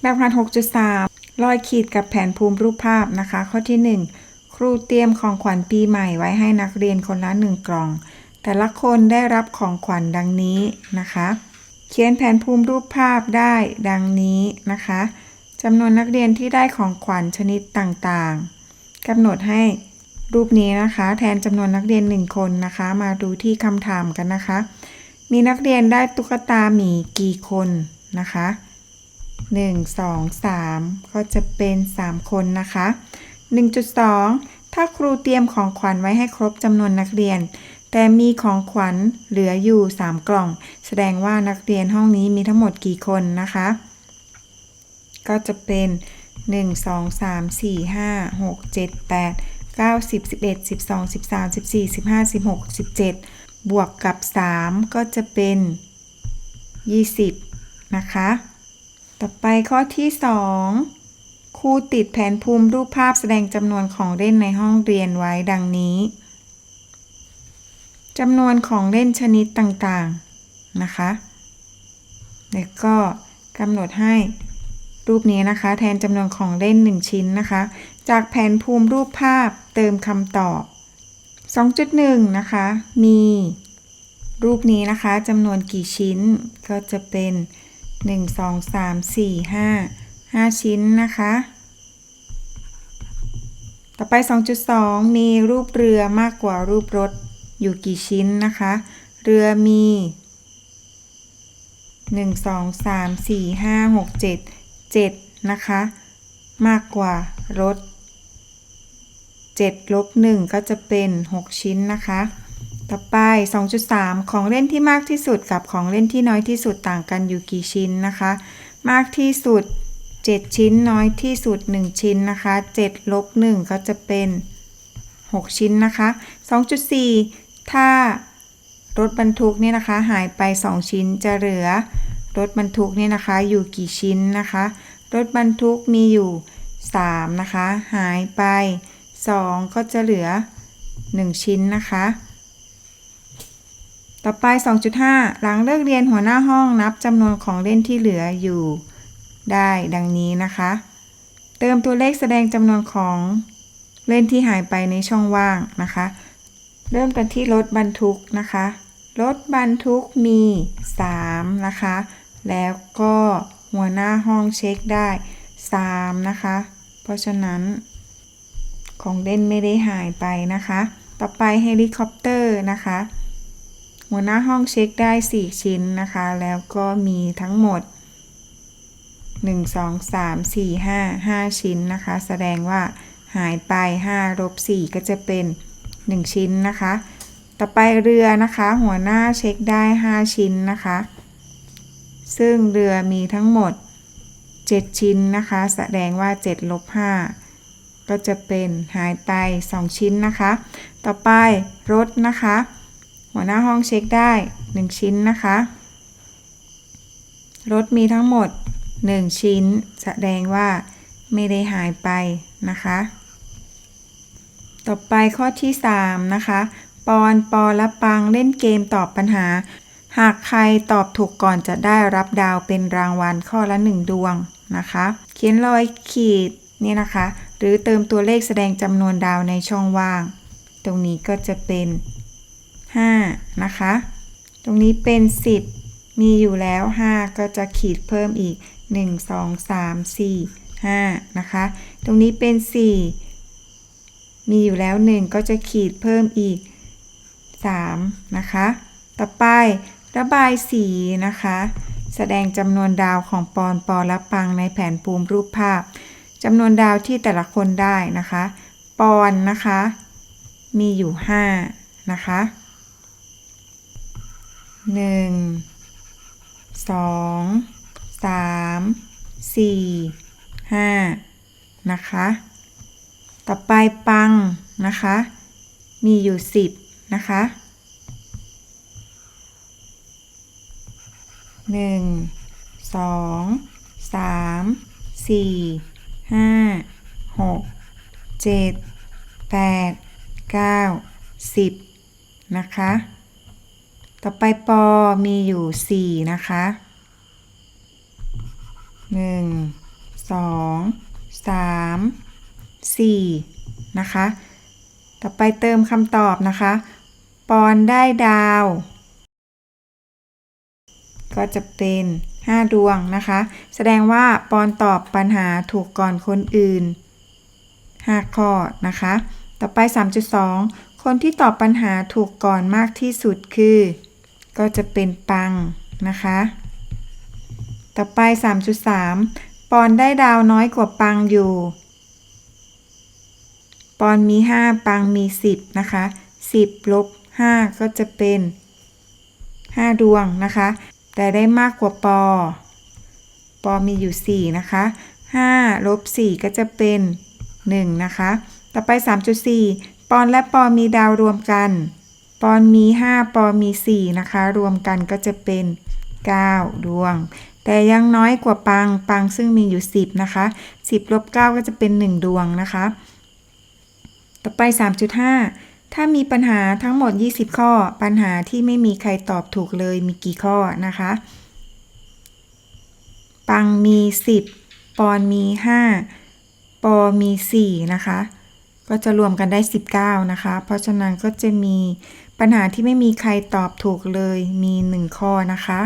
แบบพันหกจุดสามรอยขีดกับแผนภูมิรูปภาพนะคะ ข้อที่หนึ่งครูเตรียมของขวัญปีใหม่ไว้ให้นักเรียนคนละหนึ่งกล่อง แต่ละคนได้รับของขวัญดังนี้นะคะ เขียนแผนภูมิรูปภาพได้ดังนี้นะคะจำนวนนักเรียนที่ได้ของขวัญชนิดต่างๆกำหนดให้รูปนี้นะคะ แทนจำนวนนักเรียนหนึ่งคนนะคะ มาดูที่คำถามกันนะคะ มีนักเรียนได้ตุ๊กตาหมีกี่คนนะคะ 1 2 3 ก็จะเป็น 3 คนนะคะ 1.2 ถ้าครูเตรียมของขวัญไว้ให้ครบจำนวนนักเรียน แต่มีของขวัญเหลืออยู่ 3 กล่อง แสดงว่านักเรียนห้องนี้มีทั้งหมดกี่คนนะคะ ก็จะเป็น 1 2 3 4 5 6 7 8 9 10 11 12 13 14 15 16 17 บวกกับ 3 ก็จะเป็น 20 นะคะ ต่อไปข้อที่ 2ครูติดแผนภูมิรูปภาพแสดงจำนวนของเล่นในห้องเรียนไว้ดังนี้จำนวนของเล่นชนิดต่างๆนะคะ แล้วก็กำหนดให้รูปนี้นะคะ แทนจำนวนของเล่น 1 ชิ้นนะคะ จากแผนภูมิรูปภาพเติมคำตอบ 2.1 นะคะ มีรูปนี้นะคะจำนวนกี่ชิ้นก็จะเป็น 1 2 3 4 5 5 ชิ้นนะคะ ต่อไป 2.2 มีรูปเรือมากกว่ารูปรถอยู่กี่ชิ้นนะคะ เรือมี 1 2 3 4 5 6 7 7 นะคะ มากกว่ารถ7ลบ1ก็จะเป็น 6 ชิ้นนะคะ ต่อไป 2.3 ของเล่นที่มากที่สุดกับของเล่นที่น้อยที่สุดต่างกันอยู่กี่ชิ้นนะคะ มากที่สุด 7 ชิ้นน้อยที่สุด 1 ชิ้นนะคะ7ลบ1ก็จะเป็น 6 ชิ้นนะคะ 2.4 ถ้ารถบรรทุกเนี่ยนะคะหายไป 2 ชิ้นจะเหลือ รถบรรทุกเนี่ยนะคะอยู่กี่ชิ้นนะคะ รถบรรทุกมีอยู่ 3 นะคะ หายไป 2 ก็จะเหลือ 1 ชิ้นนะคะ ต่อไป 2.5 หลังเลิกเรียนหัวหน้าห้องนับจำนวนของเล่นที่เหลืออยู่ ได้ดังนี้นะคะ เติมตัวเลขแสดงจำนวนของเล่นที่หายไปในช่องว่างนะคะ เริ่มกันที่รถบรรทุกนะคะ รถบรรทุกมี 3 นะคะ แล้วก็หัวหน้าห้องเช็คได้ 3 นะคะ เพราะฉะนั้น ของเล่นไม่ได้หายไปนะคะ ต่อไปเฮลิคอปเตอร์นะคะ หัวหน้าห้องเช็คได้ 4 ชิ้นนะคะ แล้วก็มีทั้งหมด 1 2 3 4 5 5 ชิ้นนะคะ แสดงว่าหายไป5ลบ4ก็จะเป็น 1 ชิ้นนะคะ ต่อไปเรือนะคะ หัวหน้าเช็คได้ 5 ชิ้นนะคะ ซึ่งเรือมีทั้งหมด 7 ชิ้นนะคะ แสดงว่า7ลบ5ก็จะเป็นหายไป 2 ชิ้นนะคะ ต่อไปรถนะคะ หัวหน้าห้องเช็คได้ 1 ชิ้นนะคะ รถมีทั้งหมด 1 ชิ้น แสดงว่าไม่ได้หายไปนะคะ ต่อไปข้อที่ 3 นะคะ ปอนปอและปังเล่นเกมตอบปัญหา หากใครตอบถูกก่อนจะได้รับดาวเป็นรางวัลข้อละ 1 ดวงนะคะ เขียนรอยขีดนี่นะคะ หรือเติมตัวเลขแสดงจำนวนดาวในช่องว่าง ตรงนี้ก็จะเป็น 5 นะคะ ตรงนี้เป็น 10 มีอยู่แล้ว 5 ก็จะขีดเพิ่มอีก 1 2 3 4 5 นะคะ ตรงนี้เป็น 4 มีอยู่แล้ว 1 ก็จะขีดเพิ่มอีก 3 นะคะ ต่อไประบายสีนะคะ แสดงจำนวนดาวของปอนปอและปังในแผนภูมิรูปภาพจำนวนดาวที่แต่ละคนได้นะคะ ปอนนะคะ มีอยู่ 5 นะคะ หนึ่งสองสามสี่ห้านะคะ ต่อไปปังนะคะ มีอยู่สิบนะคะหนึ่งสองสามสี่ห้าหกเจ็ดแปดเก้าสิบนะคะ ต่อไปปอมีอยู่ 4 นะคะ1สองสามสี่นะคะ ต่อไปเติมคำตอบนะคะ ปอนได้ดาว ก็จะเป็น 5 ดวงนะคะ แสดงว่าปอนตอบปัญหาถูกก่อนคนอื่น 5 ข้อนะคะ ต่อไป 3.2 คนที่ตอบปัญหาถูกก่อนมากที่สุดคือ ก็จะเป็นปังนะคะ ต่อไป 3.3 ปอนได้ดาวน้อยกว่าปังอยู่ ปอนมี 5 ปังมี 10 นะคะ 10ลบ5ก็จะเป็น 5 ดวงนะคะ แต่ได้มากกว่าปอ ปอมีอยู่ 4 นะคะ5ลบ4ก็จะเป็น 1 นะคะ ต่อไป 3.4 ปอนและปอมีดาวรวมกัน ปอนมี 5 ปอมี 4 นะคะ รวมกันก็จะเป็น 9 ดวง แต่ยังน้อยกว่าปัง ปังซึ่งมีอยู่ 10 นะคะ 10ลบ9ก็จะเป็น 1 ดวงนะคะ ต่อไป 3.5 ถ้ามีปัญหาทั้งหมด 20 ข้อ ปัญหาที่ไม่มีใครตอบถูกเลยมีกี่ข้อนะคะ ปังมี 10 ปอนมี 5 ปอมี 4 นะคะก็จะรวมกันได้ 19 นะคะ เพราะฉะนั้นก็จะมี ปัญหาที่ไม่มีใครตอบถูกเลยมี 1 ข้อนะคะ